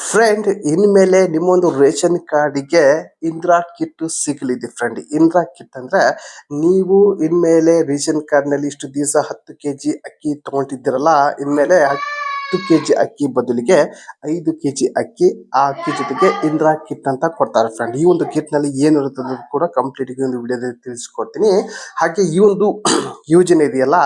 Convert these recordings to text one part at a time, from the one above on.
Friend ಇನ್ಮೇಲೆ ನಿಮ್ಮೊಂದು ration ಕಾರ್ಡಿಗೆ ಇಂದ್ರಾ ಕಿಟ್ ಸಿಗಲಿದೆ ಫ್ರೆಂಡ್ ಇಂದ್ರಾ ಕಿಟ್ ಅಂದ್ರೆ ನೀವು ಇನ್ಮೇಲೆ ರೇಷನ್ ಕಾರ್ಡ್ನಲ್ಲಿ ಇಷ್ಟು ದಿವಸ ಹತ್ತು ಕೆಜಿ ಅಕ್ಕಿ ತಗೊಂಡಿದ್ದೀರಲ್ಲ, ಇನ್ಮೇಲೆ ಹತ್ತು ಕೆ ಜಿ ಅಕ್ಕಿ ಬದಲಿಗೆ ಐದು ಕೆ ಜಿ ಅಕ್ಕಿ, ಆ ಅಕ್ಕಿ ಜೊತೆಗೆ ಇಂದ್ರಾ ಕಿಟ್ ಅಂತ ಕೊಡ್ತಾರೆ ಫ್ರೆಂಡ್ ಈ ಒಂದು ಕಿಟ್ನಲ್ಲಿ ಏನಿರುತ್ತೆ ಅನ್ನೋದು ಕೂಡ ಕಂಪ್ಲೀಟ್ ಒಂದು ವಿಡಿಯೋದಲ್ಲಿ ತಿಳಿಸ್ಕೊಡ್ತೀನಿ. ಹಾಗೆ ಈ ಒಂದು ಯೋಜನೆ ಇದೆಯಲ್ಲ,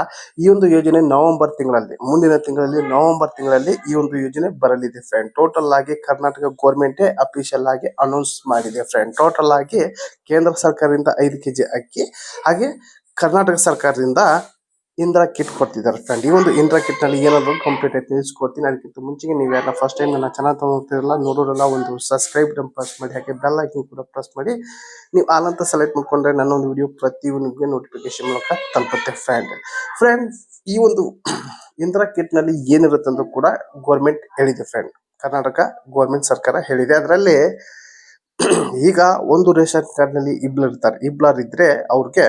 ಈ ಒಂದು ಯೋಜನೆ ನವೆಂಬರ್ ತಿಂಗಳಲ್ಲಿ, ಮುಂದಿನ ತಿಂಗಳಲ್ಲಿ ನವೆಂಬರ್ ತಿಂಗಳಲ್ಲಿ ಈ ಒಂದು ಯೋಜನೆ ಬರಲಿದೆ ಫ್ರೆಂಡ್ ಟೋಟಲ್ ಆಗಿ ಕರ್ನಾಟಕ ಗೋರ್ಮೆಂಟ್ ಅಫಿಷಿಯಲ್ ಆಗಿ ಅನೌನ್ಸ್ ಮಾಡಿದೆ ಫ್ರೆಂಡ್ ಟೋಟಲ್ ಆಗಿ ಕೇಂದ್ರ ಸರ್ಕಾರದಿಂದ ಐದು ಕೆಜಿ ಅಕ್ಕಿ, ಹಾಗೆ ಕರ್ನಾಟಕ ಸರ್ಕಾರದಿಂದ ಇಂದಿರಾ ಕಿಟ್ ಕೊಡ್ತಿದ್ದಾರೆ ಫ್ರೆಂಡ್ ಈ ಒಂದು ಇಂದ್ರ ಕಿಟ್ನಲ್ಲಿ ಏನಾದ್ರು ಕಂಪ್ಲೀಟ್ ಆಗಿ ತಿಳಿಸ್ಕೊಡ್ತೀನಿ. ಅದಕ್ಕಿಂತ ಮುಂಚೆಗೆ ನೀವು ಎಲ್ಲ ಫಸ್ಟ್ ಟೈಮ್ ನನ್ನ ಚಾನಲ್ ತಗೋತಿರಲ್ಲ ನೋಡೋರೆಲ್ಲ ಒಂದು ಸಬ್ಸ್ಕ್ರೈಬ್ ಪ್ರೆಸ್ ಮಾಡಿ, ಹಾಗೆ ಬೆಲ್ ಐಕನ್ ಕೂಡ ಪ್ರೆಸ್ ಮಾಡಿ, ನೀವು ಅಂತ ಸೆಲೆಕ್ಟ್ ಮಾಡ್ಕೊಂಡ್ರೆ ನನ್ನ ಒಂದು ವಿಡಿಯೋ ಪ್ರತಿ ನಿಮಗೆ ನೋಟಿಫಿಕೇಶನ್ ಮೂಲಕ ತಲುಪುತ್ತೆ ಫ್ರೆಂಡ್ ಫ್ರೆಂಡ್ ಈ ಒಂದು ಇಂದ್ರ ಕಿಟ್ನಲ್ಲಿ ಏನಿರುತ್ತೆ ಅಂತ ಕೂಡ ಗೌರ್ಮೆಂಟ್ ಹೇಳಿದೆ ಫ್ರೆಂಡ್ ಕರ್ನಾಟಕ ಗೌರ್ಮೆಂಟ್ ಸರ್ಕಾರ ಹೇಳಿದೆ. ಅದರಲ್ಲಿ ಈಗ ಒಂದು ರೇಷನ್ ಕಾರ್ಡ್ನಲ್ಲಿ ಇಬ್ಲರ್ ಇರ್ತಾರೆ. ಇಬ್ಲರ್ ಇದ್ರೆ ಅವ್ರಿಗೆ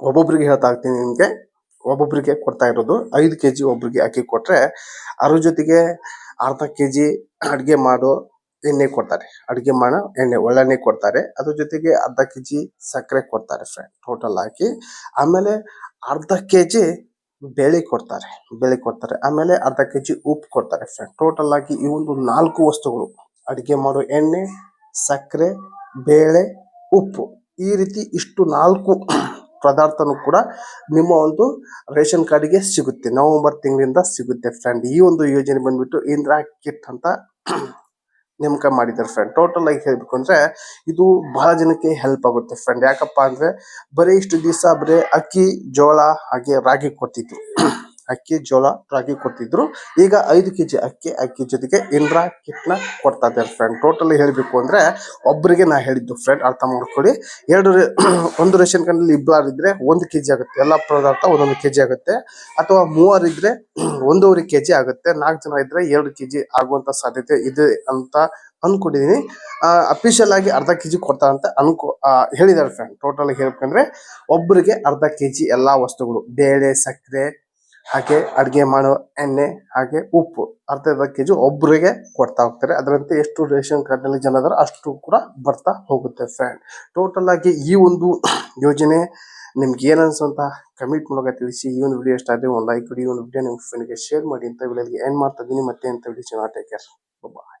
ಒಬ್ಬೊಬ್ರಿಗೆ ಹೇಳ್ತಾ ಇರ್ತೀನಿ ನಿಮಗೆ. ಒಬ್ಬೊಬ್ಬರಿಗೆ ಕೊಡ್ತಾ ಇರೋದು ಐದು ಕೆ ಜಿ ಒಬ್ಬರಿಗೆ ಅಕ್ಕಿ ಕೊಟ್ರೆ ಅದ್ರ ಜೊತೆಗೆ ಅರ್ಧ ಕೆಜಿ ಅಡುಗೆ ಮಾಡೋ ಎಣ್ಣೆ ಕೊಡ್ತಾರೆ. ಅಡುಗೆ ಮಾಡೋ ಎಣ್ಣೆ, ಒಳ್ಳೆಣ್ಣೆ ಕೊಡ್ತಾರೆ. ಅದ್ರ ಜೊತೆಗೆ ಅರ್ಧ ಕೆ ಜಿ ಸಕ್ಕರೆ ಕೊಡ್ತಾರೆ ಫ್ರೆಂಡ್ ಟೋಟಲ್ ಹಾಕಿ ಆಮೇಲೆ ಅರ್ಧ ಕೆ ಜಿ ಬೇಳೆ ಕೊಡ್ತಾರೆ ಬೇಳೆ ಕೊಡ್ತಾರೆ. ಆಮೇಲೆ ಅರ್ಧ ಕೆ ಜಿ ಉಪ್ಪು ಕೊಡ್ತಾರೆ ಫ್ರೆಂಡ್ ಟೋಟಲ್ ಆಗಿ ಈ ಒಂದು ನಾಲ್ಕು ವಸ್ತುಗಳು, ಅಡುಗೆ ಮಾಡೋ ಎಣ್ಣೆ, ಸಕ್ಕರೆ, ಬೇಳೆ, ಉಪ್ಪು. ಈ ರೀತಿ ಇಷ್ಟು ನಾಲ್ಕು ಪದಾರ್ಥನೂ ಕೂಡ ನಿಮ್ಮ ಒಂದು ರೇಷನ್ ಕಾರ್ಡಿಗೆ ಸಿಗುತ್ತೆ. ನವೆಂಬರ್ ತಿಂಗಳಿಂದ ಸಿಗುತ್ತೆ ಫ್ರೆಂಡ್ ಈ ಒಂದು ಯೋಜನೆ ಬಂದ್ಬಿಟ್ಟು ಇಂದಿರಾ ಕಿಟ್ ಅಂತ ನೇಮಕ ಮಾಡಿದ್ದಾರೆ ಫ್ರೆಂಡ್ ಟೋಟಲ್ ಆಗಿ ಹೇಳ್ಬೇಕು ಅಂದ್ರೆ ಇದು ಬಹಳ ಜನಕ್ಕೆ ಹೆಲ್ಪ್ ಆಗುತ್ತೆ ಫ್ರೆಂಡ್ ಯಾಕಪ್ಪ ಅಂದ್ರೆ ಬರೀ ಇಷ್ಟು ದಿವಸ ಬರೀ ಅಕ್ಕಿ, ಜೋಳ ಹಾಗೆ ರಾಗಿ ಕೊಡ್ತಿದ್ರು. ಅಕ್ಕಿ, ಜೋಳ, ರಾಗಿ ಕೊಡ್ತಿದ್ರು. ಈಗ ಐದು ಕೆಜಿ ಅಕ್ಕಿ ಅಕ್ಕಿ ಜೊತೆಗೆ ಇಂದ್ರಾ ಕಿಟ್ನ ಕೊಡ್ತಾ ಇದ್ದಾರೆ ಫ್ರೆಂಡ್ ಟೋಟಲ್ ಹೇಳ್ಬೇಕು ಅಂದ್ರೆ ಒಬ್ಬರಿಗೆ ನಾ ಹೇಳಿದ್ದು ಫ್ರೆಂಡ್ ಅರ್ಥ ಮಾಡ್ಕೊಳ್ಳಿ. ಎರಡು ಒಂದು ರೇಷನ್ ಕಾರ್ಡ್ ಇಬ್ಬರು ಇದ್ರೆ ಒಂದು ಕೆಜಿ ಆಗುತ್ತೆ. ಎಲ್ಲಾ ಪದಾರ್ಥ ಒಂದೊಂದು ಕೆ ಜಿ ಆಗುತ್ತೆ. ಅಥವಾ ಮೂವರು ಇದ್ರೆ ಒಂದೂವರೆ ಕೆಜಿ ಆಗುತ್ತೆ. ನಾಲ್ಕು ಜನ ಇದ್ರೆ ಎರಡು ಕೆ ಜಿ ಆಗುವಂತ ಸಾಧ್ಯತೆ ಇದೆ ಅಂತ ಅನ್ಕೊಂಡಿದೀನಿ. ಅಫಿಷಿಯಲ್ ಆಗಿ ಅರ್ಧ ಕೆಜಿ ಕೊಡ್ತಾ ಅಂತ ಅನ್ಕೋ ಹೇಳಿದ್ದಾರೆ ಫ್ರೆಂಡ್ ಟೋಟಲ್ ಹೇಳ್ಬೇಕಂದ್ರೆ ಒಬ್ಬರಿಗೆ ಅರ್ಧ ಕೆ ಜಿ ಎಲ್ಲಾ ವಸ್ತುಗಳು, ಬೇಳೆ, ಸಕ್ಕರೆ ಹಾಗೆ ಅಡುಗೆ ಮಾಡುವ ಎಣ್ಣೆ, ಹಾಗೆ ಉಪ್ಪು. ಅರ್ಧ ಕೆಜಿ ಒಬ್ಬರಿಗೆ ಕೊಡ್ತಾ ಹೋಗ್ತಾರೆ. ಅದರಂತೆ ಎಷ್ಟು ರೇಷನ್ ಕಾರ್ಡ್ನಲ್ಲಿ ಜನ ಅದರ ಅಷ್ಟು ಕೂಡ ಬರ್ತಾ ಹೋಗುತ್ತೆ ಫ್ರೆಂಡ್. ಟೋಟಲ್ ಆಗಿ ಈ ಒಂದು ಯೋಜನೆ ನಿಮ್ಗೆ ಏನ್ ಅನ್ಸೋಂತ ಕಮೆಂಟ್ ಮೂಲಕ ತಿಳಿಸಿ. ಈ ಒಂದು ವಿಡಿಯೋ ಇಷ್ಟ ಆದರೆ ಒಂದು ಲೈಕ್ ಕೊಡಿ. ಈ ಒಂದು ವಿಡಿಯೋ ನಿಮ್ಮ ಫ್ರೆಂಡ್ಗೆ ಶೇರ್ ಮಾಡಿ ಅಂತ ವಿಡಿಯೋಗೆ ಏನ್ ಮಾಡ್ತಾ ಇದೀನಿ ಮತ್ತೆ ಅಂತ ವಿಡಿಯೋ ಚೆನ್ನಾಗಿ ಟೇಕ್ ಕೇರ್ ಬಾಯ್